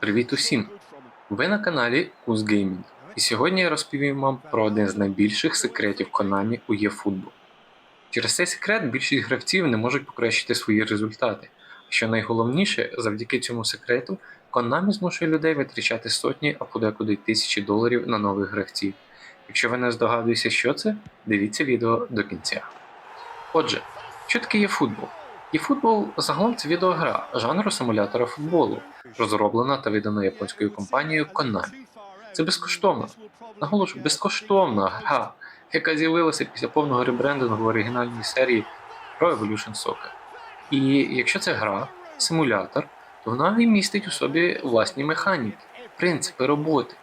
Привіт усім! Ви на каналі Куз Gaming. І сьогодні я розповім вам про один з найбільших секретів Konami у eFootball. Через цей секрет більшість гравців не можуть покращити свої результати. Що найголовніше, завдяки цьому секрету, Konami змушує людей витрачати сотні, а подекуди тисячі доларів на нових гравців. Якщо ви не здогадуєтеся, що це, дивіться відео до кінця. Отже, що таке є футбол? eFootball загалом це відеогра жанру симулятора футболу, розроблена та видана японською компанією Konami. Це безкоштовна, наголошую, безкоштовна гра, яка з'явилася після повного ребрендингу в оригінальній серії Pro Evolution Soccer. І якщо це гра, симулятор, то вона і містить у собі власні механіки, принципи роботи.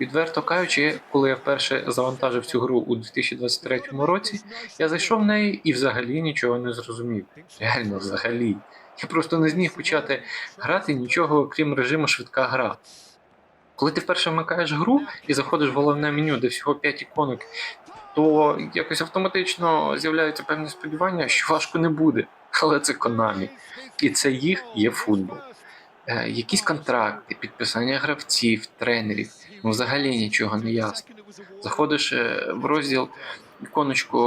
Відверто кажучи, коли я вперше завантажив цю гру у 2023 році, я зайшов в неї і взагалі нічого не зрозумів. Реально, взагалі. Я просто не зміг почати грати нічого, крім режиму швидка гра. Коли ти вперше вмикаєш гру і заходиш в головне меню, де всього 5 іконок, то якось автоматично з'являються певні сподівання, що важко не буде. Але це Konami. І це їх є футбол. Е, якісь контракти, підписання гравців, тренерів, ну взагалі нічого не ясно. Заходиш е, в розділ іконочку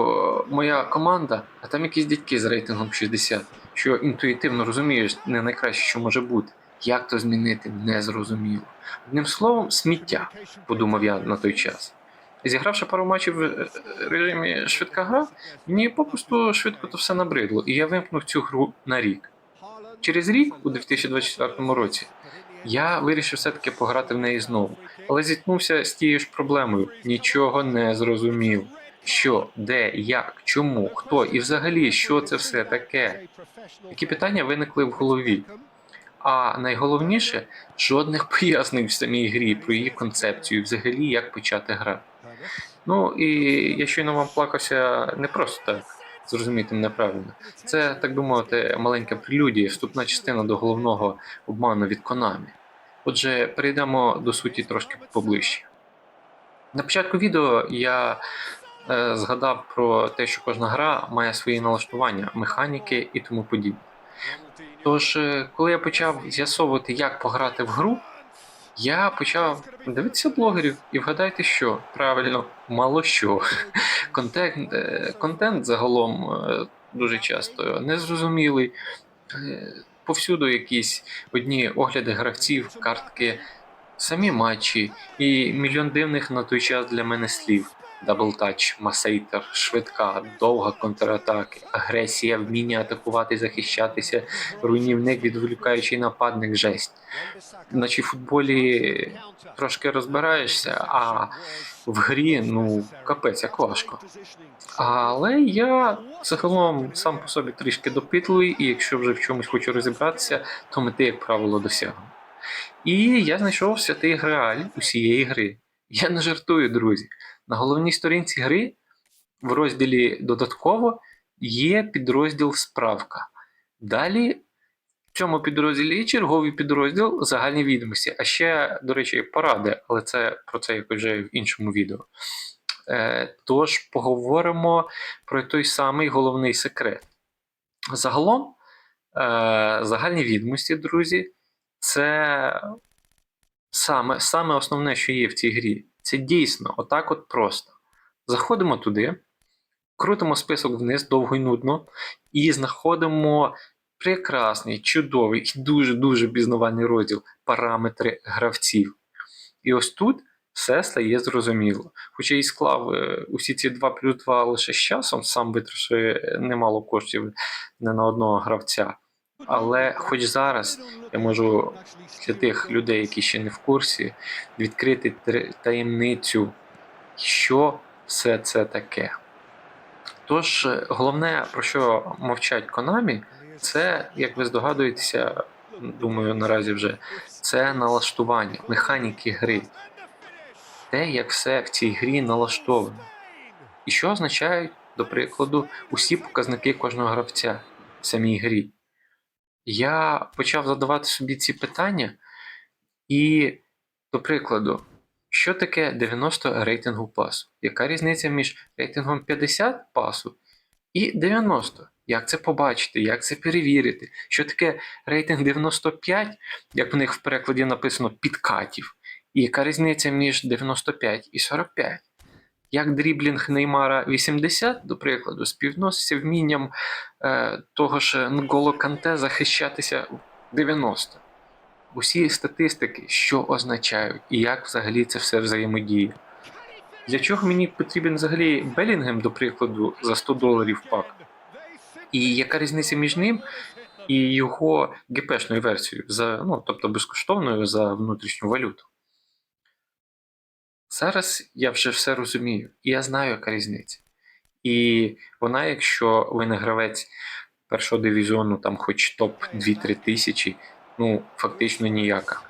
Моя команда, а там якісь дядьки з рейтингом 60, що інтуїтивно розумієш не найкраще, що може бути. Як то змінити, не зрозуміло. Одним словом, сміття, подумав я на той час. Зігравши пару матчів в е, режимі швидка гра, мені попросту швидко то все набридло, і я вимкнув цю гру на рік. Через рік, у 2024 році, я вирішив все-таки пограти в неї знову, але зіткнувся з тією ж проблемою. Нічого не зрозумів. Що, де, як, чому, хто і взагалі, що це все таке? Такі питання виникли в голові. А найголовніше, жодних пояснень в самій грі про її концепцію, взагалі як почати грати. Ну і я щойно вам плакався не просто так, зрозумійте мене правильно. Це, так би мовити, маленька прелюдія, вступна частина до головного обману від Konami. Отже, перейдемо до суті трошки поближче. На початку відео я е, згадав про те, що кожна гра має свої налаштування, механіки і тому подібне. Тож, е, коли я почав з'ясовувати, як пограти в гру, я почав дивитися блогерів і вгадайте, що правильно, мало що. Контент, е, контент загалом е, дуже часто незрозумілий. Е, Повсюду якісь одні огляди гравців, картки, самі матчі і мільйон дивних на той час для мене слів. Даблтач, масейтер, швидка, довга контратаки, агресія, вміння атакувати захищатися, руйнівник, відволікаючий нападник, жесть. Наче в футболі трошки розбираєшся, а в грі ну капець як важко. Але я загалом сам по собі трішки допитливий, і якщо вже в чомусь хочу розібратися, то мети, як правило, досягну. І я знайшов святий грааль усієї гри. Я не жартую, друзі. На головній сторінці гри в розділі Додатково є підрозділ Справка. Далі в цьому підрозділі є черговий підрозділ загальні відомості. А ще, до речі, поради, але це про це якось вже в іншому відео. Е, Тож поговоримо про той самий головний секрет. Загалом, е, загальні відомості, друзі, це саме, саме основне, що є в цій грі. Це дійсно отак от просто. Заходимо туди, крутимо список вниз довго й нудно, і знаходимо прекрасний, чудовий і дуже-дуже пізнавальний розділ параметри гравців. І ось тут все стає зрозуміло. Хоча і склав е, усі ці 2 плюс 2 лише з часом, сам витративши немало коштів не на одного гравця. Але хоч зараз я можу для тих людей, які ще не в курсі, відкрити таємницю, що все це таке. Тож, е, головне, про що мовчать Konami, це, як ви здогадуєтеся, думаю, наразі вже, це налаштування, механіки гри. Те, як все в цій грі налаштовано. І що означають, до прикладу, усі показники кожного гравця в самій грі. Я почав задавати собі ці питання, і, до прикладу, що таке 90 рейтингу пасу? Яка різниця між рейтингом 50 пасу і 90? Як це побачити, як це перевірити? Що таке рейтинг 95, як в них в перекладі написано підкатів, і яка різниця між 95 і 45? Як дріблінг Неймара 80, до прикладу, співноситься вмінням е, того ж Нголо Канте захищатися в 90. Усі статистики, що означають і як взагалі це все взаємодіє. Для чого мені потрібен взагалі Белінгем, до прикладу, за 100 доларів пак? І яка різниця між ним і його ГПшною версією, за, ну, тобто безкоштовною за внутрішню валюту? Зараз я вже все розумію, і я знаю, яка різниця. І вона, якщо ви не гравець першого дивізіону, там хоч топ 2-3 тисячі, ну фактично ніяка.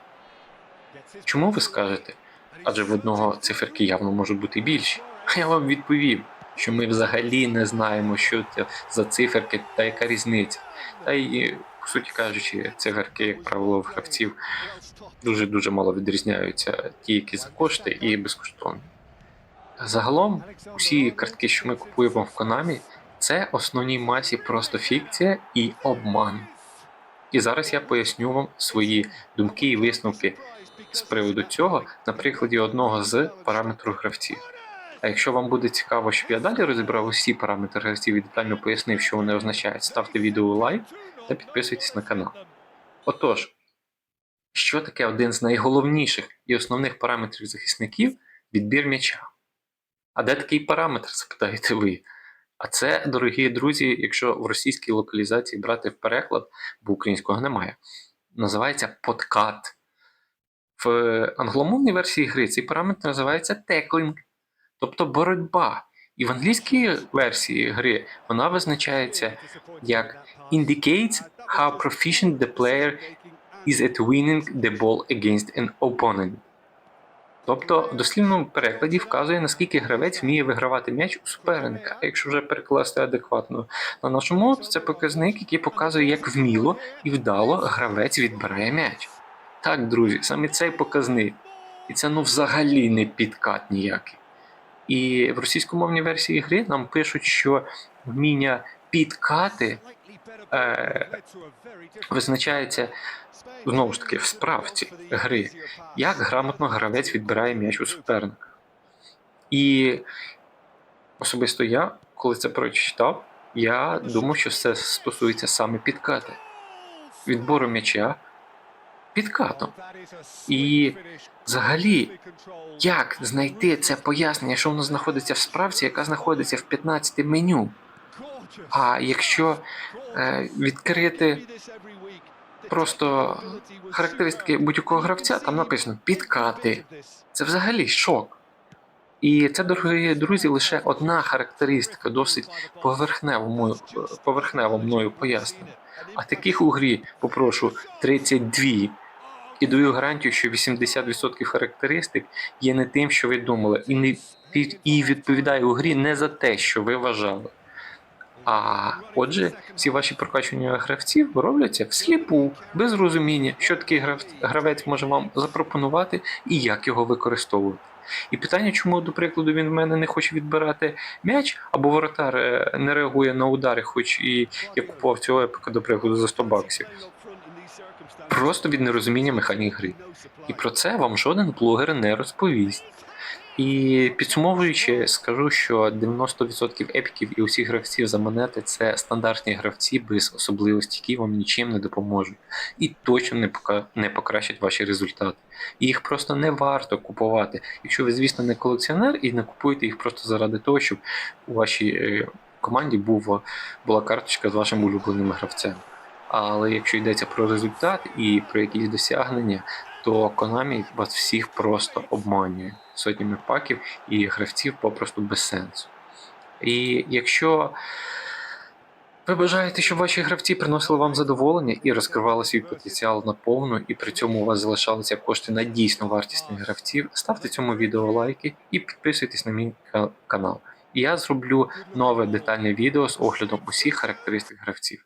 Чому ви скажете? Адже в одного циферки явно можуть бути більші. А я вам відповів, що ми взагалі не знаємо, що це за циферки та яка різниця. Та й, по суті кажучи, циферки, як правило, в гравців дуже-дуже мало відрізняються ті, які за кошти і безкоштовні. Загалом, усі картки, що ми купуємо в Konami, це основній масі просто фікція і обман. І зараз я поясню вам свої думки і висновки з приводу цього на прикладі одного з параметрів гравців. А якщо вам буде цікаво, щоб я далі розібрав усі параметри гравців і детально пояснив, що вони означають, ставте відео лайк та підписуйтесь на канал. Отож, що таке один з найголовніших і основних параметрів захисників відбір м'яча? А де такий параметр, запитаєте ви? А це, дорогі друзі, якщо в російській локалізації брати в переклад, бо українського немає, називається подкат. В англомовній версії гри цей параметр називається теклінг, тобто боротьба. І в англійській версії гри вона визначається як indicates how proficient the player is at winning the ball against an opponent. Тобто в дослівному перекладі вказує, наскільки гравець вміє вигравати м'яч у суперника. А якщо вже перекласти адекватно на нашу мову, це показник, який показує, як вміло і вдало гравець відбирає м'яч. Так, друзі, саме цей показник. І це ну взагалі не підкат ніякий. І в російськомовній версії гри нам пишуть, що вміння підкати е, визначається знову ж таки в справці гри, як грамотно гравець відбирає м'яч у суперника. І особисто я, коли це прочитав, я думав, що це стосується саме підкати, відбору м'яча підкатом. І взагалі, як знайти це пояснення, що воно знаходиться в справці, яка знаходиться в 15 меню? А якщо е, відкрити просто характеристики будь-якого гравця, там написано підкати. Це взагалі шок. І це, дорогі друзі, лише одна характеристика, досить поверхнево, мою, поверхнево мною пояснена. А таких у грі, попрошу, 32. І даю гарантію, що 80% характеристик є не тим, що ви думали, і не і відповідає у грі не за те, що ви вважали. А отже, всі ваші прокачування гравців робляться всліпу, без розуміння, що такий гравець може вам запропонувати і як його використовувати. І питання, чому, до прикладу, він в мене не хоче відбирати м'яч, або воротар е, не реагує на удари, хоч і я купував цього епіка, до прикладу, за 100 баксів. Просто від нерозуміння механік гри. І про це вам жоден блогер не розповість. І підсумовуючи, скажу, що 90% епіків і усіх гравців за монети це стандартні гравці без особливостей, які вам нічим не допоможуть і точно не пока не покращать ваші результати. І їх просто не варто купувати. Якщо ви, звісно, не колекціонер і не купуєте їх просто заради того, щоб у вашій е, команді був, була карточка з вашим улюбленим гравцем. Але якщо йдеться про результат і про якісь досягнення, то Konami вас всіх просто обманює сотнями паків і гравців попросту без сенсу. І якщо ви бажаєте, щоб ваші гравці приносили вам задоволення і розкривали свій потенціал наповну, і при цьому у вас залишалися кошти на дійсно вартісних гравців, ставте цьому відео лайки і підписуйтесь на мій канал. І я зроблю нове детальне відео з оглядом усіх характеристик гравців.